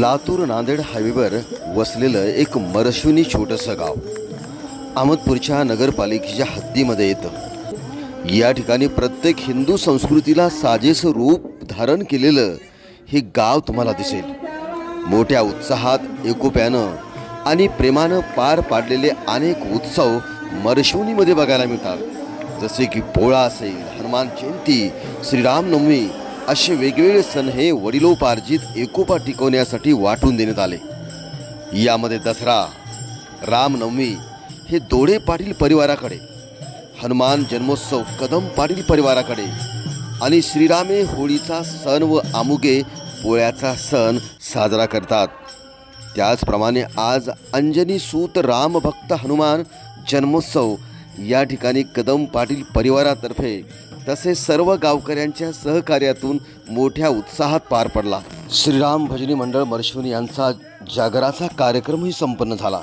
लातूर नांदेड हायवेवर वसलेलं एक मरशुनी छोटंसं गाव अहमदपूरच्या नगरपालिकेच्या हद्दीमध्ये येतं. या ठिकाणी प्रत्येक हिंदू संस्कृतीला साजेसं रूप धारण केलेलं हे गाव तुम्हाला दिसेल. मोठ्या उत्साहात एकोप्यानं आणि प्रेमानं पार पाडलेले अनेक उत्सव मरशिवनीमध्ये बघायला मिळतात. जसे की पोळा असेल हनुमान जयंती श्रीरामनवमी असे वेगवेगळे सण हे वडिलोपार्जित एकोपा टिकवण्यासाठी वाटून देण्यात आले. यामध्ये दसरा रामनवमी हे दोडे पाटील परिवाराकडे हनुमान जन्मोत्सव कदम पाटील परिवाराकडे आणि श्रीरामे होळीचा सण व आमुगे पोळ्याचा सण साजरा करतात. त्याचप्रमाणे आज अंजनी सूत रामभक्त हनुमान जन्मोत्सव या ठिकाणी कदम पाटील परिवारातर्फे तसेच सर्व गावकऱ्यांच्या सहकार्यातून मोठ्या उत्साहात पार पडला. श्रीराम भजनी मंडळ मरशिवनी यांचा जागराचा कार्यक्रमही संपन्न झाला.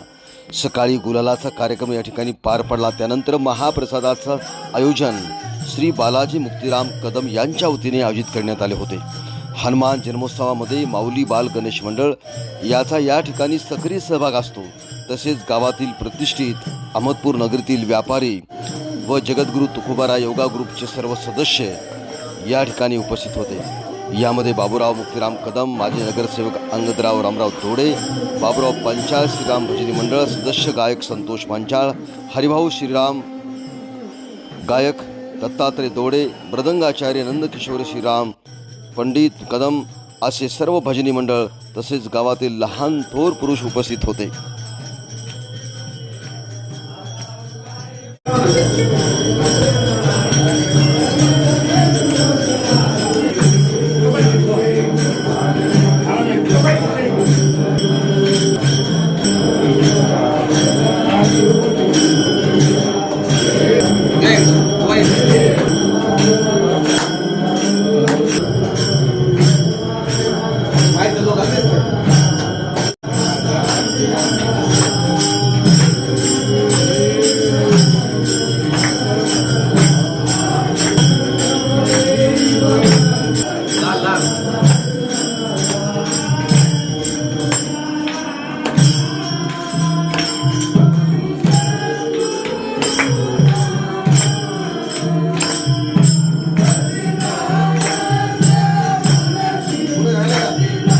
सकाळी गुलालाचा कार्यक्रम या ठिकाणी पार पडला. त्यानंतर महाप्रसादाचं आयोजन श्री बालाजी मुक्तिराम कदम यांच्या वतीने आयोजित करण्यात आले होते. हनुमान जन्मोत्सवामध्ये माऊली बाल गणेश मंडळ याचा या ठिकाणी सक्रिय सहभाग असतो. तसेच गावातील प्रतिष्ठित अहमदपूर नगरीतील व्यापारी व जगद्गुरू तुकोबारा योगा ग्रुपचे सर्व सदस्य या ठिकाणी उपस्थित होते. यामध्ये बाबूराव मुक्तिराम कदम माजी नगरसेवक अंगदराव रामराव तोडे बाबूराव पंचाळ श्रीराम भजनी मंडळ सदस्य गायक संतोष पांचाळ हरिभाऊ श्रीराम गायक दत्तात्रय दोडे मृदंगाचार्य नंदकिशोर श्रीराम पंडित कदम असे सर्व भजनी मंडळ तसेच गावातील लहान थोर पुरुष उपस्थित होते. love.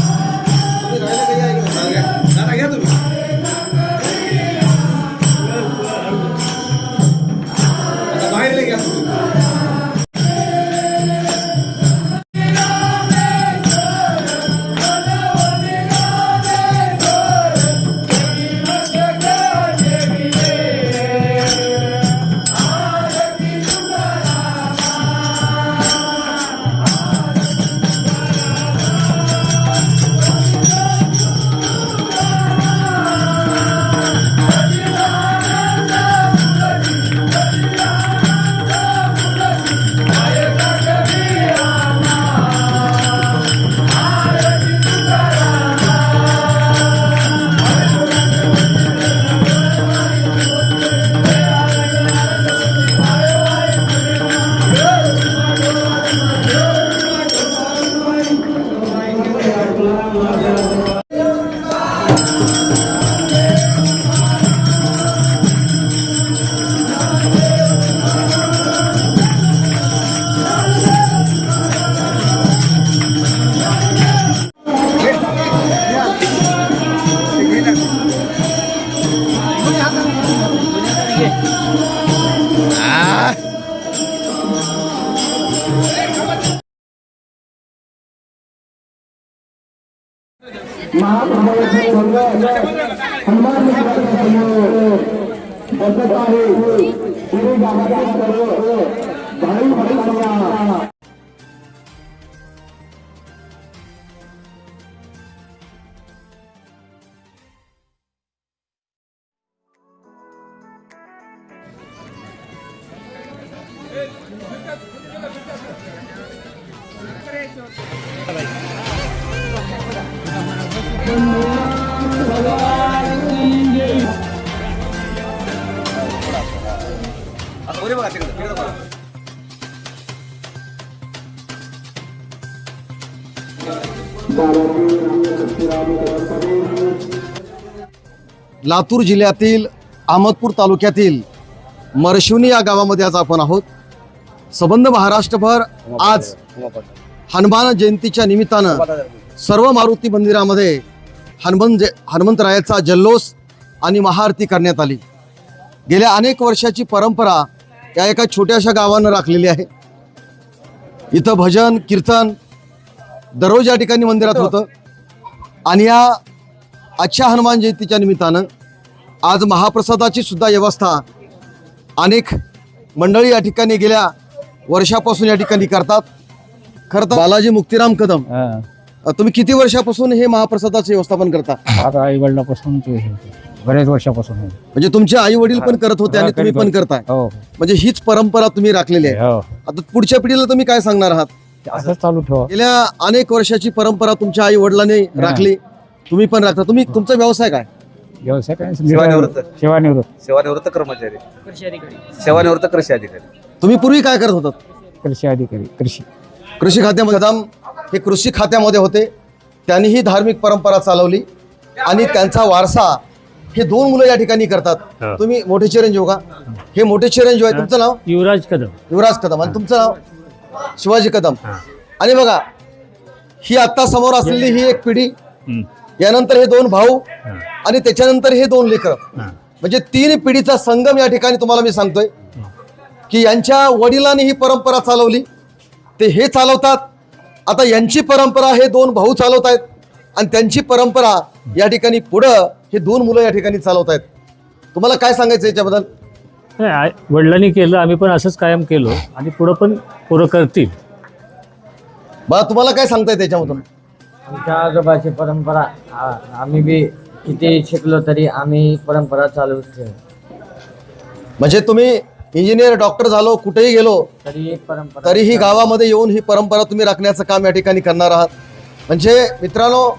महाप्रभूचे संघ हनुमान बसत आहे पुढे गावातील सर्व भाई भाई लातूर जिल्ह्यातील अहमदपूर तालुक्यातील मरशिवनी या गावामध्ये आज आपण आहोत. सबंध महाराष्ट्रभर आज हनुमान जयंतीच्या निमित्तानं सर्व मारुती मंदिरामध्ये हनुमान जय हनुमंतरायाचा जल्लोष आणि महाआरती करण्यात आली. गेल्या अनेक वर्षाची परंपरा या एका छोट्याशा गावानं राखलेली आहे. इथं भजन कीर्तन दररोज या ठिकाणी मंदिरात होतं. आणि या आजच्या हनुमान जयंतीच्या निमित्तानं आज महाप्रसादाची सुद्धा व्यवस्था अनेक मंडळी या ठिकाणी गेल्या वर्षापासून या ठिकाणी करतात. खरं तर बालाजी मुक्तिराम कदम हा. तुम्ही किती वर्षापासून हे महाप्रसादाचे व्यवस्थापन करता? आता आई वडिलापासून ते हे होते. बरेच वर्षापासून आहे. म्हणजे तुमचे आई वडील पण करत होते आणि हा, तुम्ही करीत पण होते. करताय हो. म्हणजे हीच परंपरा तुम्ही राखलेली आहे. हो. आता पुढच्या पिढीला तुम्ही काय सांगणार आहात? असंच चालू ठेवा. गेल्या अनेक वर्षाची परंपरा तुमच्या आई वडिलांनी राखली. तुम्ही पण राखता. तुम्ही तुमचा व्यवसाय काय? व्यवसाय काय? सेवानिवृत्त. सेवानिवृत्त. सेवानिवृत्त. कर्मचारी. सेवानिवृत्त कृषी अधिकारी. तुम्ही पूर्वी काय करत होतात? कृषी अधिकारी. कृषी. कृषी खात्यामध्ये हे कृषी खात्यामध्ये होते. त्यांनीही धार्मिक परंपरा चालवली आणि त्यांचा वारसा हे दोन मुलं या ठिकाणी करतात. हा. तुम्ही मोठे चिरंजीव का? हे मोठे चिरंजीव आहे. तुमचं नाव? युवराज कदम. युवराज कदम. आणि तुमचं नाव? शिवाजी कदम. आणि बघा ही आत्ता समोर असलेली ही एक पिढी यानंतर हे दोन भाऊ आणि त्याच्यानंतर हे दोन लेकर. म्हणजे तीन पिढीचा संगम या ठिकाणी तुम्हाला मी सांगतोय की यांच्या वडिलांनी ही परंपरा चालवली. ते हे चालवतात आता यांची परंपरा हे दोन भाऊ चालवत आहेत. आणि त्यांची परंपरा या ठिकाणी पुढं हे दोन मुलं या ठिकाणी चालवत आहेत. तुम्हाला काय सांगायचं याच्याबद्दल? नाही आय- वडिलांनी केलं आम्ही पण असंच कायम केलो. आणि पुढं पण पुरं करतील. बा तुम्हाला काय सांगताय त्याच्यामधून? आमच्या आजोबाची परंपरा आ- आम्ही बी किती शिकलो तरी आम्ही परंपरा चालू ठेवू. म्हणजे तुम्ही इंजिनियर डॉक्टर झालो कुठेही गेलो तरी एक परंपरा तरीही गावामध्ये येऊन ही परंपरा तुम्ही राखण्याचं काम या ठिकाणी करणार आहात. म्हणजे मित्रांनो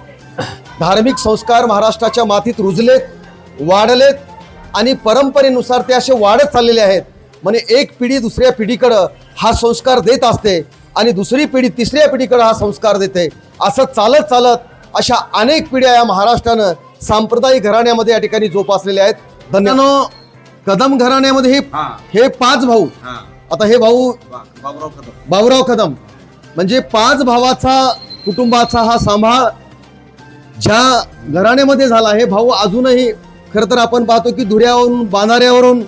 धार्मिक संस्कार महाराष्ट्राच्या मातीत रुजलेत वाढलेत आणि परंपरेनुसार ते असे वाढत चाललेले आहेत. म्हणजे एक पिढी दुसऱ्या पिढीकडं हा संस्कार देत असते आणि दुसरी पिढी तिसऱ्या पिढीकडं हा संस्कार देते. असं चालत चालत अशा अनेक पिढ्या या महाराष्ट्रानं सांप्रदायिक घराण्यामध्ये या ठिकाणी जोपासलेल्या आहेत. धन्यवाद कदम घराण्यामध्ये हे हा. हे पाच भाऊ. हा. आता हे भाऊ वा- बाबुराव कदम. बाबुराव कदम. म्हणजे पाच भावाचा कुटुंबाचा हा सांभाळ ज्या घराण्यामध्ये झाला हे भाऊ अजूनही खरं तर आपण पाहतो की धुऱ्यावरून बांधाऱ्यावरून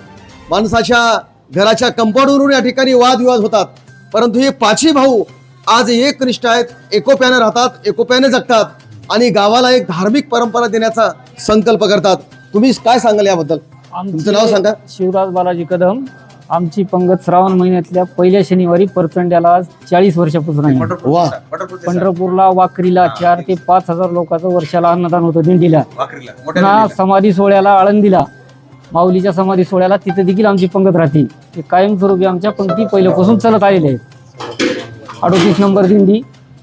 माणसाच्या घराच्या कंपाऊंडवरून या ठिकाणी वादविवाद होतात. परंतु हे पाचही भाऊ आज एक निष्ठ आहेत एकोप्याने राहतात एकोप्याने जगतात आणि गावाला एक धार्मिक परंपरा देण्याचा संकल्प करतात. तुम्ही काय सांगाल याबद्दल? तुमचं नाव सांगा. शिवराज बालाजी कदम. आमची पंगत श्रावण महिन्यातल्या पहिल्या शनिवारी परचंड्याला चाळीस वर्षापासून आहे. वा. पंढरपूरचे. पंढरपूरला वाकरीला चार ते पाच हजार लोकांचं वर्षाला अन्नदान होतं दिंडीला. वाकरीला मोठ्या पुन्हा दिंडीला. समाधी सोहळ्याला आळंदीला. माऊलीच्या समाधी सोहळ्याला तिथे देखील आमची पंगत राहते. ते कायमस्वरूपी आमच्या पंक्ती पहिल्यापासून चालत आलेले आहेत. अडोतीस नंबर दिंडी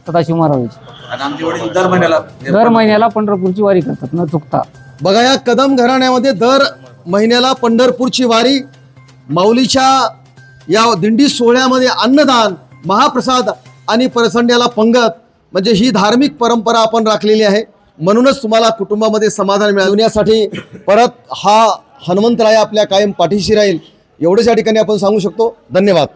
सदाशिव महाराजांची. आणि आमचे वडील दर महिन्याला दर महिन्याला पंढरपूरची वारी करतात न चुकता. बघा या कदम घराण्यामध्ये दर महिन्याला पंढरपूरची वारी माऊलीच्या या दिंडी सोहळ्यामध्ये अन्नदान महाप्रसाद आणि परसंड्याला पंगत म्हणजे ही धार्मिक परंपरा आपण राखलेली आहे. म्हणूनच तुम्हाला कुटुंबामध्ये समाधान मिळवण्यासाठी परत हा हनुमंतराय आपल्या कायम पाठीशी राहील. एवढ्याच्या ठिकाणी आपण सांगू शकतो. धन्यवाद.